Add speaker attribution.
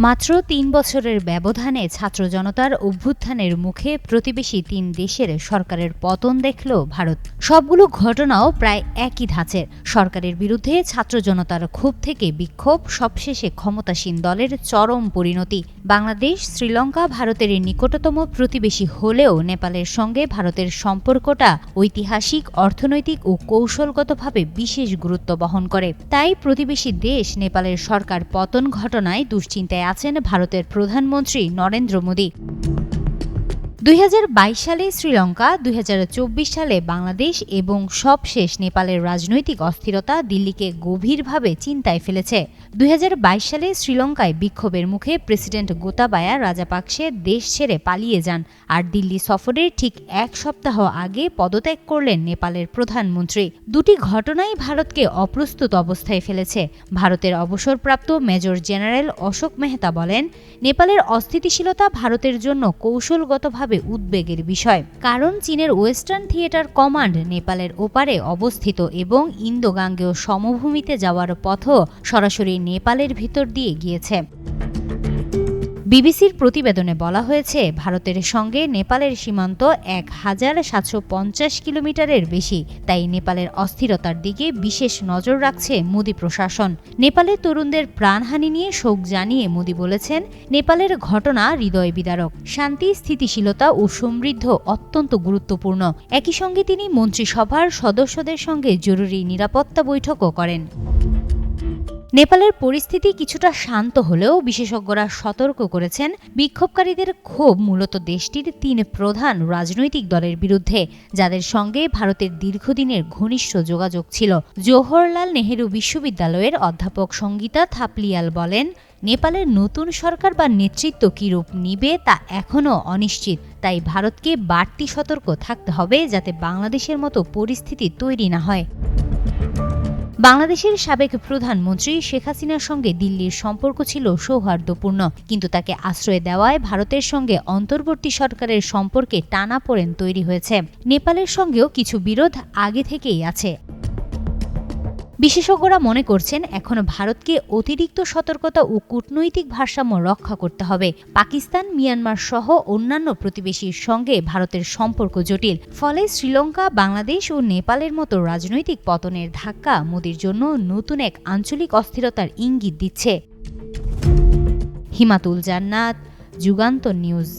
Speaker 1: মাত্র তিন বছরের ব্যবধানে ছাত্র জনতার অভ্যুত্থানের মুখে প্রতিবেশী তিন দেশের সরকারের পতন দেখল ভারত। সবগুলো ঘটনাও প্রায় একই ধাঁচের। সরকারের বিরুদ্ধে ছাত্র জনতার ক্ষোভ থেকে বিক্ষোভ, সবশেষে ক্ষমতাসীন দলের চরম পরিণতি। বাংলাদেশ, শ্রীলঙ্কা ভারতের নিকটতম প্রতিবেশী হলেও নেপালের সঙ্গে ভারতের সম্পর্কটা ঐতিহাসিক, অর্থনৈতিক ও কৌশলগতভাবে বিশেষ গুরুত্ব বহন করে। তাই প্রতিবেশী দেশ নেপালের সরকার পতন ঘটনায় দুশ্চিন্তায় আছেন ভারতের প্রধানমন্ত্রী নরেন্দ্র মোদী। দুই হাজার বাইশ সালে শ্রীলঙ্কা, দুই হাজার চব্বিশ সালে বাংলাদেশ এবং সবশেষ নেপালের রাজনৈতিক অস্থিরতা দিল্লিকে গভীরভাবে চিন্তায় ফেলেছে। দুই হাজার বাইশ সালে শ্রীলঙ্কায় বিক্ষোভের মুখে প্রেসিডেন্ট গোতাবায়া রাজাপাকসে দেশ ছেড়ে পালিয়ে যান আর দিল্লি সফরের ঠিক এক সপ্তাহ আগে পদত্যাগ করলেন নেপালের প্রধানমন্ত্রী। দুটি ঘটনাই ভারতকে অপ্রস্তুত অবস্থায় ফেলেছে। ভারতের অবসরপ্রাপ্ত মেজর জেনারেল অশোক মেহতা বলেন, নেপালের অস্থিতিশীলতা ভারতের জন্য কৌশলগতভাবে উদ্বেগের বিষয়। কারণ চীনের ওয়েস্টার্ন থিয়েটার কমান্ড নেপালের ওপারে অবস্থিত এবং ইন্দো গাঙ্গেয় সমভূমিতে যাওয়ার পথও সরাসরি নেপালের ভিতর দিয়ে গিয়েছে। বিবিসির প্রতিবেদনে বলা হয়েছে, ভারতের সঙ্গে নেপালের সীমান্ত এক হাজার সাতশো পঞ্চাশ কিলোমিটারের বেশি। তাই নেপালের অস্থিরতার দিকে বিশেষ নজর রাখছে মোদী প্রশাসন। নেপালের তরুণদের প্রাণহানি নিয়ে শোক জানিয়ে মোদী বলেছেন, নেপালের ঘটনা হৃদয় বিদারক। শান্তি, স্থিতিশীলতা ও সমৃদ্ধ অত্যন্ত গুরুত্বপূর্ণ। একই সঙ্গে তিনি মন্ত্রিসভার সদস্যদের সঙ্গে জরুরি নিরাপত্তা বৈঠকও করেন। নেপালের পরিস্থিতি কিছুটা শান্ত হলেও বিশেষজ্ঞরা সতর্ক করেছেন, বিক্ষোভকারীদের ক্ষোভ মূলত দেশটির তিন প্রধান রাজনৈতিক দলের বিরুদ্ধে, যাদের সঙ্গে ভারতের দীর্ঘদিনের ঘনিষ্ঠ যোগাযোগ ছিল। জওহরলাল নেহেরু বিশ্ববিদ্যালয়ের অধ্যাপক সঙ্গীতা থাপলিয়াল বলেন, নেপালের নতুন সরকার বা নেতৃত্ব কী রূপ নিবে তা এখনও অনিশ্চিত। তাই ভারতকে বাড়তি সতর্ক থাকতে হবে যাতে বাংলাদেশের মতো পরিস্থিতি তৈরি না হয়। বাংলাদেশের সাবেক প্রধানমন্ত্রী শেখ হাসিনার সঙ্গে দিল্লির সম্পর্ক ছিল সৌহার্দ্যপূর্ণ, কিন্তু তাকে আশ্রয় দেওয়ায় ভারতের সঙ্গে অন্তর্বর্তী সরকারের সম্পর্কে টানাপোড়েন তৈরি হয়েছে। নেপালের সঙ্গেও কিছু বিরোধ আগে থেকেই আছে। বিশেষজ্ঞরা মনে করছেন এখনও ভারতকে অতিরিক্ত সতর্কতা ও কূটনৈতিক ভারসাম্য রক্ষা করতে হবে। পাকিস্তান, মিয়ানমার সহ অন্যান্য প্রতিবেশীর সঙ্গে ভারতের সম্পর্ক জটিল। ফলে শ্রীলঙ্কা, বাংলাদেশ ও নেপালের মতো রাজনৈতিক পতনের ধাক্কা মোদির জন্য নতুন এক আঞ্চলিক অস্থিরতার ইঙ্গিত দিচ্ছে। হিমাতুল জান্নাত যুগান্তর নিউজ।